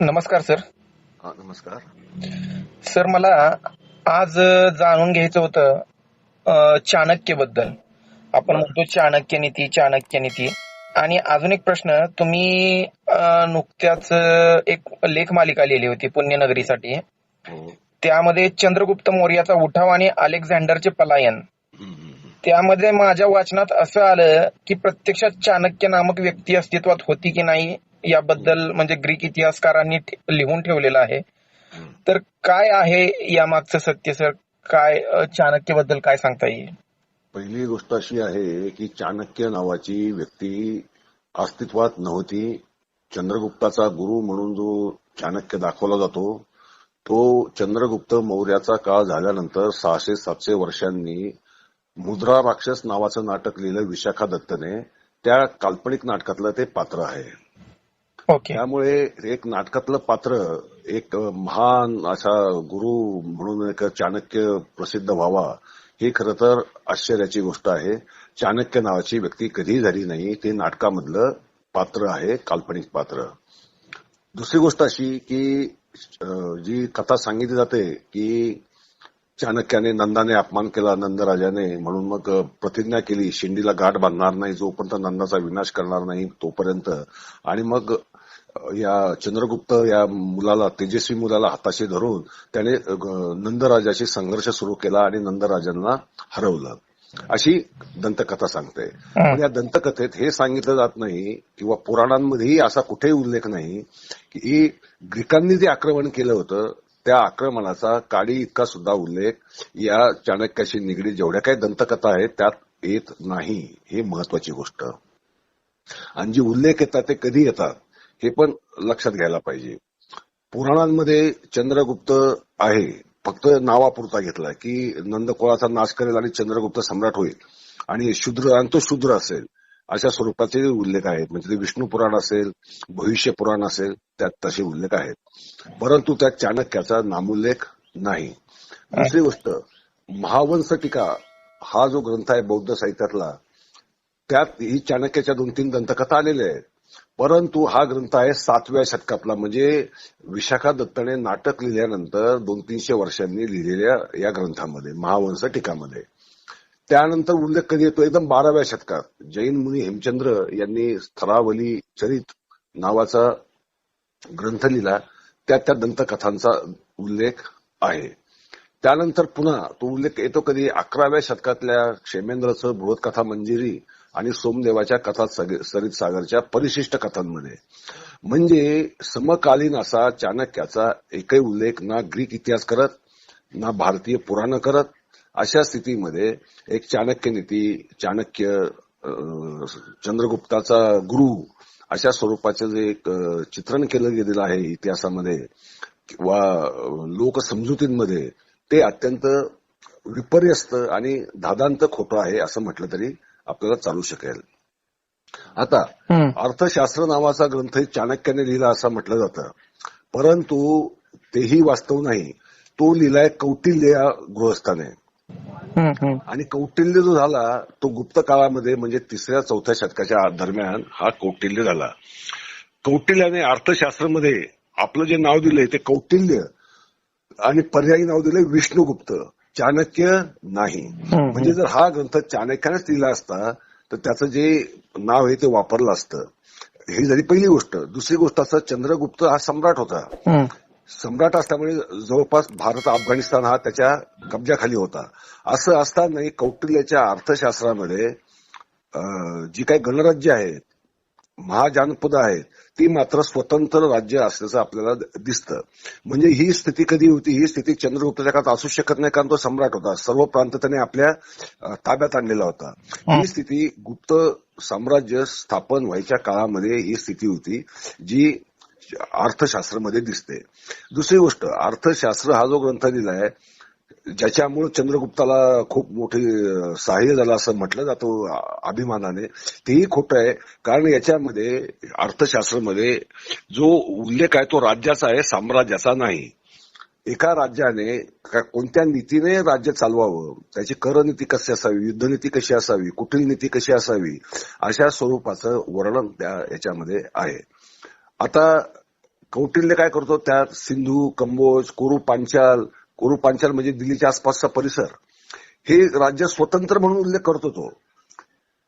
नमस्कार सर. हा नमस्कार. सर मला आज जाणून घ्यायचं होतं चाणक्यबद्दल आपण म्हणतो चाणक्य नीती चाणक्य नीती. आणि अजून एक प्रश्न तुम्ही नुकत्याच एक लेख मालिका लिहिली होती पुण्यनगरीसाठी. हो. त्यामध्ये चंद्रगुप्त मौर्याचा उठाव आणि अलेक्झांडरचे पलायन. त्यामध्ये माझ्या वाचनात असं आलं की प्रत्यक्षात चाणक्य नामक व्यक्ती अस्तित्वात होती की नाही याबद्दल म्हणजे ग्रीक इतिहासकारांनी लिहून ठेवलेलं आहे. तर काय आहे या मागचं सत्य सर? काय चाणक्यबद्दल काय सांगता येईल? पहिली गोष्ट अशी आहे की चाणक्य नावाची व्यक्ती अस्तित्वात नव्हती. चंद्रगुप्ताचा गुरु म्हणून जो चाणक्य दाखवला जातो तो चंद्रगुप्त मौर्याचा काळ झाल्यानंतर सहाशे सातशे वर्षांनी मुद्रा राक्षस नावाचं नाटक लिहिलं विशाखा दत्तने त्या काल्पनिक नाटकातलं ते पात्र आहे. त्यामुळे एक नाटकातलं पात्र एक महान असा गुरु म्हणून एक चाणक्य प्रसिद्ध व्हावा ही खरं तर आश्चर्याची गोष्ट आहे. चाणक्य नावाची व्यक्ती कधीही झाली नाही. ते नाटकामधलं पात्र आहे काल्पनिक पात्र. दुसरी गोष्ट अशी की जी कथा सांगितली जाते की चाणक्याने नंदाने अपमान केला नंदराजाने म्हणून मग प्रतिज्ञा केली शिंडीला गाठ बांधणार नाही जोपर्यंत नंदाचा विनाश करणार नाही तोपर्यंत. आणि मग या चंद्रगुप्त या मुलाला तेजस्वी मुलाला हाताशी धरून त्याने नंदराजाशी संघर्ष सुरू केला आणि नंदराजांना हरवलं. अशी दंतकथा सांगते. पण या दंतकथेत हे सांगितलं जात नाही किंवा पुराणांमध्येही असा कुठेही उल्लेख नाही की ग्रीकांनी जे आक्रमण केलं होतं त्या आक्रमणाचा काडी इतका सुद्धा उल्लेख या चाणक्याशी निगडीत जेवढ्या काही दंतकथा आहेत त्यात येत नाही. हे महत्वाची गोष्ट. आणि जे उल्लेख येतात ते कधी येतात? हे पण लक्षात घ्यायला पाहिजे. पुराणांमध्ये चंद्रगुप्त आहे. फक्त नावापुरता घेतला की नंदकोळाचा नाश करेल आणि चंद्रगुप्त सम्राट होईल. आणि शूद्र आणि तो शूद्र असेल अशा स्वरूपाचे उल्लेख आहेत. म्हणजे ते विष्णू पुराण असेल भविष्य पुराण असेल त्यात तसे उल्लेख आहेत. परंतु त्यात चाणक्याचा नामोल्लेख नाही. दुसरी गोष्ट महावंश टीका हा जो ग्रंथ आहे बौद्ध साहित्यातला त्यात ही चाणक्याच्या दोन तीन दंतकथा आलेल्या आहेत. परंतु हा ग्रंथ आहे सातव्या शतकातला. म्हणजे विशाखा दत्तने नाटक लिहिल्यानंतर दोन तीनशे वर्षांनी लिहिलेल्या या ग्रंथामध्ये महावंश टीकामध्ये. त्यानंतर उल्लेख कधी येतो? एकदम बाराव्या शतकात. जैन मुनी हेमचंद्र यांनी स्थरावली चरित नावाचा ग्रंथ लिहिला. त्यात त्या दंतकथांचा उल्लेख आहे. त्यानंतर पुन्हा तो उल्लेख येतो कधी? अकराव्या शतकातल्या क्षेमेंद्रचं बृहत्कथा मंजिरी आणि सोमदेवाच्या कथा सरित सागरच्या परिशिष्ट कथांमध्ये. म्हणजे समकालीन असा चाणक्याचा एकही उल्लेख ना ग्रीक इतिहास करत ना भारतीय पुराण करत अशा स्थितीमध्ये एक चाणक्य नीती चाणक्य अं, चंद्रगुप्ताचा गुरु अशा स्वरूपाचं जे एक चित्रण केलं गेलेलं आहे इतिहासामध्ये किंवा लोकसमजुतींमध्ये ते अत्यंत विपर्यस्त आणि धादांत खोटं आहे असं म्हटलं तरी आपल्याला चालू शकेल. आता. अर्थशास्त्र नावाचा ग्रंथ चाणक्याने लिहिला असं म्हटलं जातं. परंतु तेही वास्तव नाही. तो लिहिलाय कौटिल्य या गृहस्थाने. आणि कौटिल्य जो झाला तो गुप्त काळामध्ये म्हणजे तिसऱ्या चौथ्या शतकाच्या दरम्यान हा कौटिल्य झाला. कौटिल्याने अर्थशास्त्रामध्ये आपलं जे नाव दिलंय ते कौटिल्य आणि पर्यायी नाव दिलंय विष्णुगुप्त. चाणक्य नाही. म्हणजे जर हा ग्रंथ चाणक्यानेच लिहिला असता तर त्याचं जे नाव आहे ते वापरलं असतं. ही झाली पहिली गोष्ट. दुसरी गोष्ट असं चंद्रगुप्त हा सम्राट होता. सम्राट असल्यामुळे जवळपास भारत अफगाणिस्तान हा त्याच्या कब्जाखाली होता. असं असतानाही कौटिल्याच्या अर्थशास्त्रामध्ये जी काही गणराज्य आहेत महाजानपद आहेत ती मात्र स्वतंत्र राज्य असल्याचं आपल्याला दिसतं. म्हणजे ही स्थिती कधी होती? ही स्थिती चंद्रगुप्ताच्या काळात असू शकत नाही कारण तो सम्राट होता. सर्व प्रांत त्याने आपल्या ताब्यात आणलेला होता. ही. स्थिती गुप्त साम्राज्य स्थापन व्हायच्या काळामध्ये ही स्थिती होती जी अर्थशास्त्रामध्ये दिसते. दुसरी गोष्ट अर्थशास्त्र हा जो ग्रंथ लिहिलाय ज्याच्यामुळे चंद्रगुप्ताला खूप मोठी सहाय्य झालं असं म्हटलं जातं अभिमानाने. तेही खोटं आहे. कारण याच्यामध्ये अर्थशास्त्रामध्ये जो उल्लेख आहे तो राज्याचा आहे साम्राज्याचा नाही. एका राज्याने कोणत्या नीतीने राज्य चालवावं? त्याची करनीती कशी असावी? युद्धनीती कशी असावी? कुटील नीती कशी असावी? अशा स्वरूपाचं वर्णन त्या याच्यामध्ये आहे. आता कौटिल्य काय करतो? त्यात सिंधू कंबोज कुरु पांचाल कोरू म्हणजे दिल्लीच्या आसपासचा परिसर हे राज्य स्वतंत्र म्हणून उल्लेख करतो तो.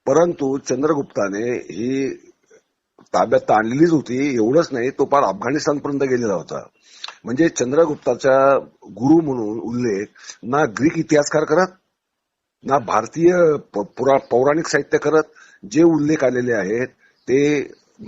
परंतु चंद्रगुप्ताने ही ताब्यात आणलेलीच होती एवढंच नाही तो पार अफगाणिस्तानपर्यंत गेलेला होता. म्हणजे चंद्रगुप्ताचा गुरु म्हणून उल्लेख ना ग्रीक इतिहासकार करत ना भारतीय पुरा पौराणिक साहित्य करत जे उल्लेख आलेले आहेत ते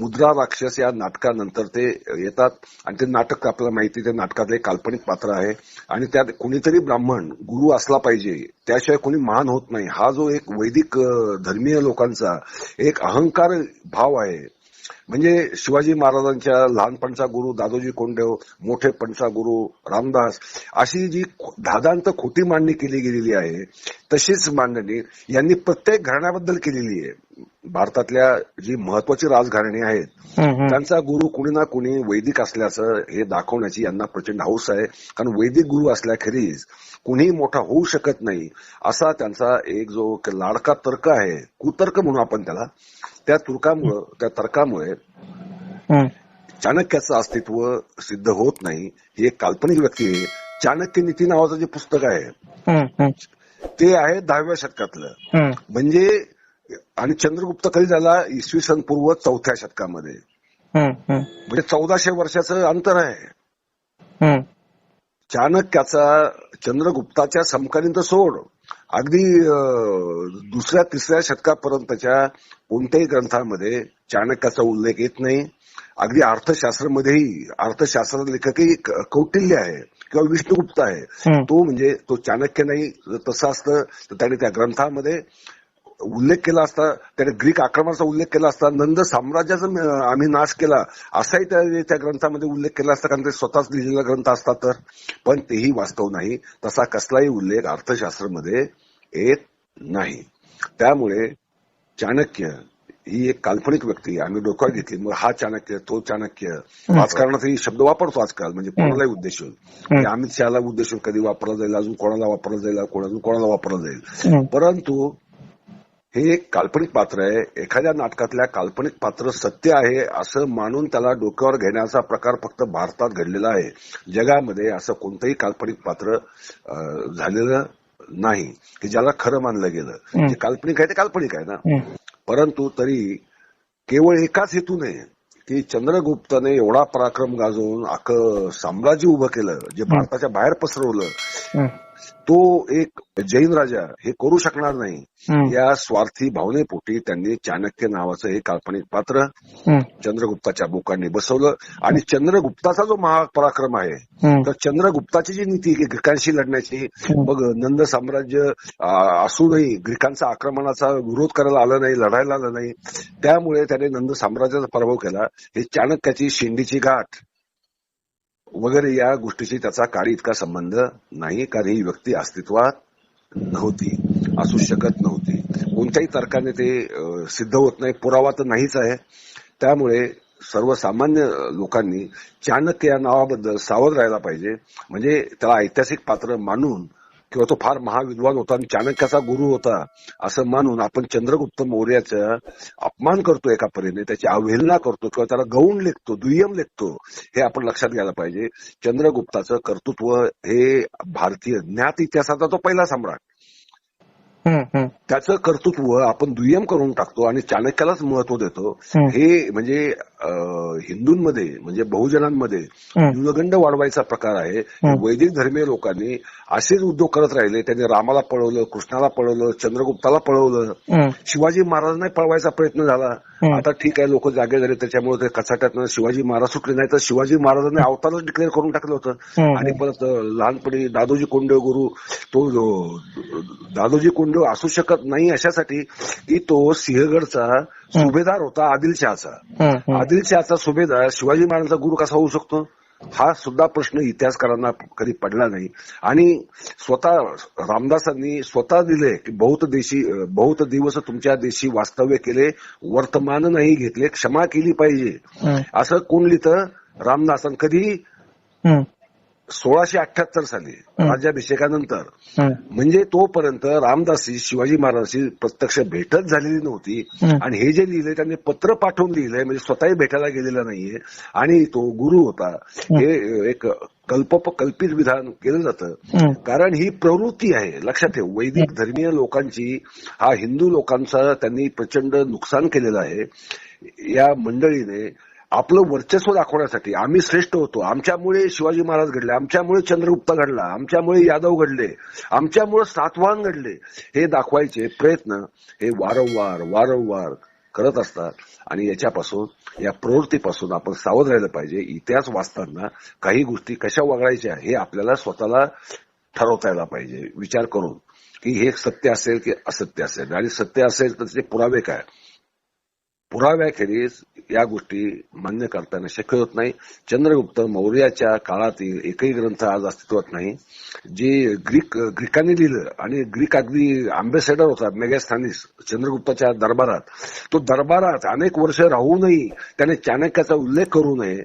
मुद्रा राक्षस या नाटकानंतर ते येतात आणि ते नाटक आपल्याला माहिती आहे, ते नाटकातलं एक काल्पनिक पात्र आहे. आणि त्यात कुणीतरी ब्राह्मण गुरु असला पाहिजे त्याशिवाय कोणी महान होत नाही. हा जो एक वैदिक धर्मीय लोकांचा एक अहंकार भाव आहे. म्हणजे शिवाजी महाराजांच्या लहानपणचा गुरु दादोजी कोंडदेव मोठेपणचा गुरु रामदास अशी जी धादांत खोटी मांडणी केली गेलेली आहे तशीच मांडणी यांनी प्रत्येक घराण्याबद्दल केलेली आहे भारतातल्या जी महत्वाची राजघराणी आहेत. त्यांचा गुरु कुणी ना कुणी वैदिक असल्याचं हे दाखवण्याची यांना प्रचंड हौस आहे कारण वैदिक गुरु असल्याखेरीज कुणीही मोठा होऊ शकत नाही असा त्यांचा एक जो लाडका तर्क आहे कुतर्क म्हणू आपण त्याला त्या तुर्कामुळं त्या तर्कामुळे हम्म. चाणक्याचं अस्तित्व सिद्ध होत नाही ही एक काल्पनिक व्यक्ती आहे चाणक्य नीती नावाचं जे पुस्तक आहे. ते आहे दहाव्या शतकातलं. म्हणजे आणि चंद्रगुप्त कधी झाला इसवी सन पूर्व चौथ्या शतकामध्ये. म्हणजे चौदाशे वर्षाचं अंतर आहे. चाणक्याचा चंद्रगुप्ताच्या समकालीन तर सोड अगदी दुसऱ्या तिसऱ्या शतकापर्यंतच्या कोणत्याही ग्रंथामध्ये चाणक्याचा उल्लेख येत नाही अगदी अर्थशास्त्रामध्येही अर्थशास्त्र लेखकही कौटिल्य आहे किंवा विष्णुगुप्त आहे. तो म्हणजे तो चाणक्य नाही तसं असतं तर त्याने त्या ग्रंथामध्ये उल्लेख केला असता त्याने ग्रीक आक्रमणाचा उल्लेख केला असता नंद साम्राज्याचा आम्ही नाश केला असाही त्या त्या ग्रंथामध्ये उल्लेख केला असता कारण ते स्वतःच लिहिलेला ग्रंथ असता तर. पण तेही वास्तव नाही. तसा कसलाही उल्लेख अर्थशास्त्रामध्ये येत नाही. त्यामुळे चाणक्य ही एक काल्पनिक व्यक्ती आम्ही डोक्यावर घेतली. मग हा चाणक्य तो चाणक्य राजकारणातही शब्द वापरतो आजकाल. म्हणजे कोणालाही उद्देशून की अमित शहाला उद्देशून कधी वापरला जाईल अजून कोणाला वापरला जाईल अजून कोणाला वापरला जाईल. परंतु हे एक काल्पनिक पात्र आहे. एखाद्या नाटकातल्या काल्पनिक पात्र सत्य आहे असं मानून त्याला डोक्यावर घेण्याचा प्रकार फक्त भारतात घडलेला आहे. जगामध्ये असं कोणतंही काल्पनिक पात्र झालेलं नाही की ज्याला खरं मानलं गेलं. जे काल्पनिक आहे ते काल्पनिक आहे ना. परंतु तरी केवळ एकाच हेतूने की चंद्रगुप्ताने एवढा पराक्रम गाजवून अख्खं साम्राज्य उभं केलं जे भारताच्या बाहेर पसरवलं. तो एक जैन राजा हे करू शकणार नाही. या स्वार्थी भावनेपोटी त्यांनी चाणक्य नावाचं हे काल्पनिक पात्र. चंद्रगुप्ताच्या बोकांनी बसवलं. आणि चंद्रगुप्ताचा जो महापराक्रम आहे. तर चंद्रगुप्ताची जी नीती ग्रीकांशी लढण्याची मग नंद साम्राज्य असूनही ग्रीकांचा आक्रमणाचा विरोध करायला आला नाही लढायला आलं नाही. त्यामुळे त्याने नंद साम्राज्याचा पराभव केला. हे चाणक्याची शेंडीची गाठ. वगैरे या गोष्टीशी त्याचा काळी इतका संबंध नाही कारण ही व्यक्ती अस्तित्वात नव्हती असू शकत नव्हती. कोणत्याही तर्काने ते सिद्ध होत नाही. पुरावा तर नाहीच आहे. त्यामुळे सर्वसामान्य लोकांनी चाणक्य या नावाबद्दल सावध राहायला पाहिजे. म्हणजे त्याला ऐतिहासिक पात्र मानून किंवा तो फार महाविद्वान होता आणि चाणक्याचा गुरु होता असं मानून आपण चंद्रगुप्त मौर्याचा अपमान करतो एका परीने त्याची अवहेलना करतो किंवा त्याला गौण लेखतो दुय्यम लेखतो हे आपण लक्षात घ्यायला पाहिजे चंद्रगुप्ताचं कर्तृत्व हे भारतीय ज्ञात इतिहासाचा तो पहिला सम्राट. त्याचं कर्तृत्व आपण दुय्यम करून टाकतो आणि चाणक्यालाच महत्त्व देतो. हे म्हणजे हिंदूंमध्ये म्हणजे बहुजनांमध्ये. न्यूनगंड वाढवायचा प्रकार आहे. वैदिक धर्मीय लोकांनी असेच उद्योग करत राहिले. त्यांनी रामाला पळवलं कृष्णाला पळवलं चंद्रगुप्ताला पळवलं. शिवाजी महाराजांना पळवायचा प्रयत्न झाला. आता ठीक आहे लोक जागे झाले. त्याच्यामुळे ते कचाट्यातनं शिवाजी महाराज सुटले नाही तर शिवाजी महाराजांनी अवतारच डिक्लेअर करून टाकलं होतं. आणि परत लहानपणी दादोजी कोंडदेव गुरु तो दादोजी कोंडदेव असू शकत नाही अशासाठी की तो सिंहगडचा सुभेदार होता आदिलशहाचा. आदिलशहाचा सुभेदार शिवाजी महाराजांचा गुरु कसा होऊ शकतो? हा सुद्धा प्रश्न इतिहासकारांना कधी पडला नाही. आणि स्वतः रामदासांनी स्वतः दिले की बहुत देशी बहुत दिवस तुमच्या देशी वास्तव्य केले वर्तमान नाही घेतले क्षमा केली पाहिजे. असं कोण लिहितं? रामदासन कधी. सोळाशे अठ्याहत्तर साली. राज्याभिषेकानंतर. म्हणजे तोपर्यंत रामदासी शिवाजी महाराजांशी प्रत्यक्ष भेटच झालेली नव्हती. आणि हे जे लिहिलंय त्यांनी पत्र पाठवून लिहिलंय म्हणजे स्वतःही भेटायला गेलेला नाहीये. आणि तो गुरु होता. हे एक कल्प कल्पित विधान केलं जातं. कारण ही प्रवृत्ती आहे. लक्षात ठेव वैदिक धर्मीय लोकांची हा हिंदू लोकांचा त्यांनी प्रचंड नुकसान केलेलं आहे. या मंडळीने आपलं वर्चस्व दाखवण्यासाठी आम्ही श्रेष्ठ होतो. आमच्यामुळे शिवाजी महाराज घडले आमच्यामुळे चंद्रगुप्त घडला आमच्यामुळे यादव घडले आमच्यामुळे सातवाहन घडले हे दाखवायचे प्रयत्न हे वारंवार वारंवार करत असतात. आणि याच्यापासून या प्रवृत्तीपासून आपण सावध राहिलं पाहिजे. इतिहास वाचताना काही गोष्टी कशा वगळायच्या हे आपल्याला स्वतःला ठरवता यायला पाहिजे. विचार करून की हे सत्य असेल की असत्य असेल. आणि सत्य असेल तर त्याचे पुरावे काय? पुराव्याखेरीज या गोष्टी मान्य करताना शक्य होत नाही. चंद्रगुप्त मौर्याच्या काळातील एकही ग्रंथ आज अस्तित्वात नाही. जे ग्रीक ग्रीकांनी लिहिलं आणि ग्रीक अगदी अँबेसेडर होता मेगास्थानीस चंद्रगुप्ताच्या दरबारात. तो दरबारात अनेक वर्ष राहूनही त्याने चाणक्याचा उल्लेख करू नये.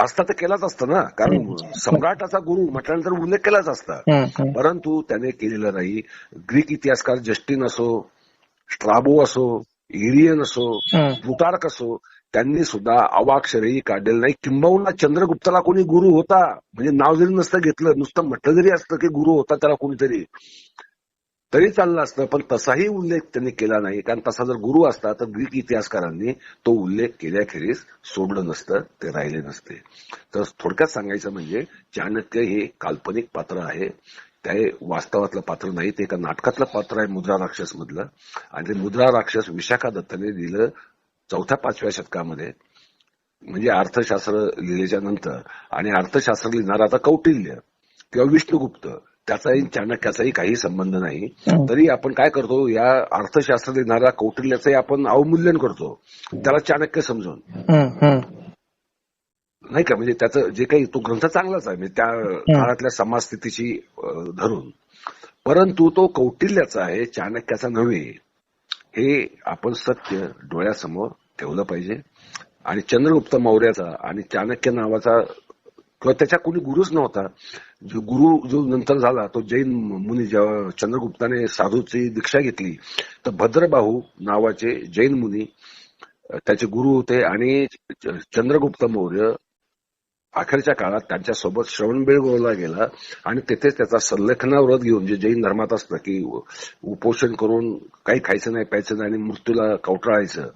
असता तर केलाच असता ना कारण सम्राटाचा गुरु म्हटल्यानंतर उल्लेख केलाच असता. परंतु त्याने केलेलं नाही. ग्रीक इतिहासकार जस्टिन असो स्ट्राबो असो इरियन असो. प्लुटार्क असो त्यांनी सुद्धा अवाक्षरही काढलेलं नाही. किंबहुना चंद्रगुप्ताला कोणी गुरु होता म्हणजे नाव जरी नसतं घेतलं नुसतं म्हटलं जरी असतं की गुरु होता त्याला कोणीतरी तरी चाललं असतं पण तसाही उल्लेख त्यांनी केला नाही. कारण तसा जर गुरु असता तर ग्रीक इतिहासकारांनी तो उल्लेख केल्याखेरीज सोडलं नसतं ते राहिले नसते. तर थोडक्यात सांगायचं म्हणजे चाणक्य हे काल्पनिक पात्र आहे. ते वास्तवातलं पात्र नाही ते एका नाटकातलं पात्र आहे मुद्रा राक्षस मधलं आणि ते मुद्रा राक्षस विशाखा दत्ताने दिलं चौथ्या पाचव्या शतकामध्ये. म्हणजे अर्थशास्त्र लिहिल्याच्या नंतर. आणि अर्थशास्त्र लिहिणारा आता कौटिल्य किंवा विष्णुगुप्त त्याचाही चाणक्याचाही काही संबंध नाही. हं. तरी आपण काय करतो या अर्थशास्त्र लिहिणाऱ्या कौटिल्याचंही आपण अवमूल्यन करतो. त्याला चाणक्य समजून. नाही का? म्हणजे त्याचं जे काही तो ग्रंथ चांगलाच आहे म्हणजे त्या काळातल्या समाज स्थितीची अं, धरून. परंतु तो कौटिल्याचा आहे चाणक्याचा नव्हे. हे आपण सत्य डोळ्यासमोर ठेवलं पाहिजे. आणि चंद्रगुप्त मौर्याचा आणि चाणक्य नावाचा किंवा त्याच्या कोणी गुरुच नव्हता. जो गुरु जो नंतर झाला तो जैन मुनी जेव्हा चंद्रगुप्ताने साधूची दीक्षा घेतली तर भद्रबाहू नावाचे जैन मुनी त्याचे गुरु होते. आणि चंद्रगुप्त मौर्य अखेरच्या काळात त्यांच्यासोबत श्रवणबेळगोळला गेला आणि तेथेच त्याचा संलेखना व्रत घेऊन जे जैन धर्मात असतं की उपोषण करून काही खायचं नाही प्यायचं नाही आणि मृत्यूला कवटाळायचं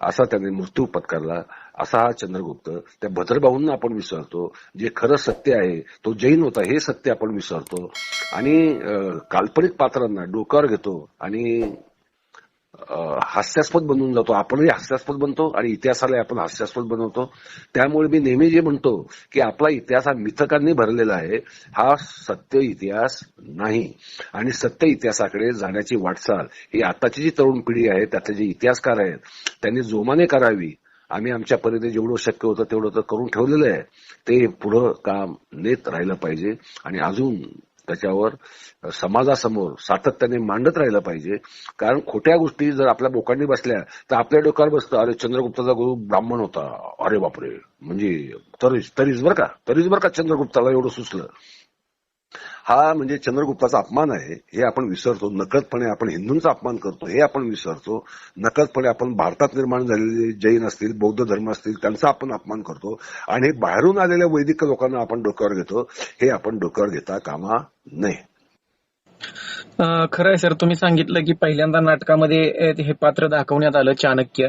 असा त्याने मृत्यू पत्करला असा हा चंद्रगुप्त. त्या भद्रबाहूंना आपण विसरतो. जे खरं सत्य आहे तो जैन होता हे सत्य आपण विसरतो. आणि काल्पनिक पात्रांना डोक्यावर घेतो आणि हास्यास्पद बनून जातो. आपणही हास्यास्पद बनतो आणि इतिहासाला आपण हास्यास्पद बनवतो. त्यामुळे मी नेहमी जे म्हणतो की आपला इतिहास हा मिथकांनी भरलेला आहे हा सत्य इतिहास नाही. आणि सत्य इतिहासाकडे जाण्याची वाटचाल ही आताची जी तरुण पिढी आहे त्यातले जे इतिहासकार आहेत त्यांनी जोमाने करावी. आम्ही आमच्या परीने जेवढं शक्य होतं तेवढं तर करून ठेवलेलं आहे. ते पुढं काम नेत राहिलं पाहिजे. आणि अजून त्याच्यावर समाजासमोर सातत्याने मांडत राहिलं पाहिजे. कारण खोट्या गोष्टी जर आपल्या बोकांनी बसल्या तर आपल्या डोक्यावर बसतं अरे चंद्रगुप्ताचा गुरु ब्राह्मण होता. अरे बापरे. म्हणजे तरीच तरीच बरं का? तरीच बरं का चंद्रगुप्ताला एवढं सुचलं? हा म्हणजे चंद्रगुप्ताचा अपमान आहे हे आपण विसरतो. नकळतपणे आपण हिंदूंचा अपमान करतो हे आपण विसरतो. नकळतपणे आपण भारतात निर्माण झालेले जैन असतील बौद्ध धर्म असतील त्यांचा आपण अपमान करतो. आणि बाहेरून आलेल्या वैदिक लोकांना आपण डोक्यावर घेतो. हे आपण डोक्यावर घेता कामा नये. खरं आहे सर तुम्ही सांगितलं की पहिल्यांदा नाटकामध्ये हे पात्र दाखवण्यात आलं चाणक्य.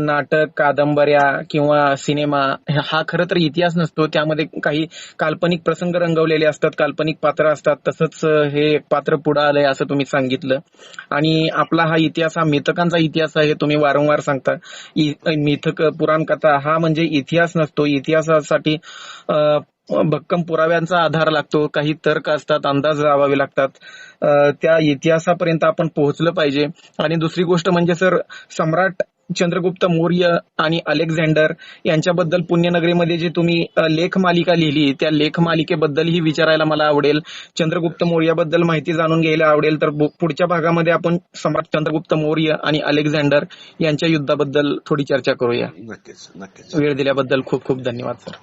नाटक कादंबऱ्या किंवा सिनेमा हा खरं तर इतिहास नसतो. त्यामध्ये काही काल्पनिक प्रसंग रंगवलेले असतात काल्पनिक पात्र असतात. तसंच हे हे पात्र पुढं आलंय असं तुम्ही सांगितलं. आणि आपला हा इतिहास हा मिथकांचा इतिहास आहे तुम्ही वारंवार सांगता. इ- मिथक पुराणकथा हा म्हणजे इतिहास नसतो. इतिहासासाठी भक्कम पुराव्यांचा आधार लागतो काही तर्क असतात अंदाज लावावे लागतात. त्या इतिहासापर्यंत आपण पोहोचलं पाहिजे. आणि दुसरी गोष्ट म्हणजे सर सम्राट चंद्रगुप्त मौर्य आणि अलेक्झांडर यांच्याबद्दल पुण्यनगरीमध्ये जे तुम्ही लेख मालिका लिहिली त्या लेख मालिकेबद्दलही विचारायला मला आवडेल. चंद्रगुप्त मौर्याबद्दल माहिती जाणून घ्यायला आवडेल. तर पुढच्या भागामध्ये आपण सम्राट चंद्रगुप्त मौर्य आणि अलेक्झांडर यांच्या युद्धाबद्दल थोडी चर्चा करूया. नक्कीच नक्कीच. वेळ दिल्याबद्दल खूप खूप धन्यवाद सर.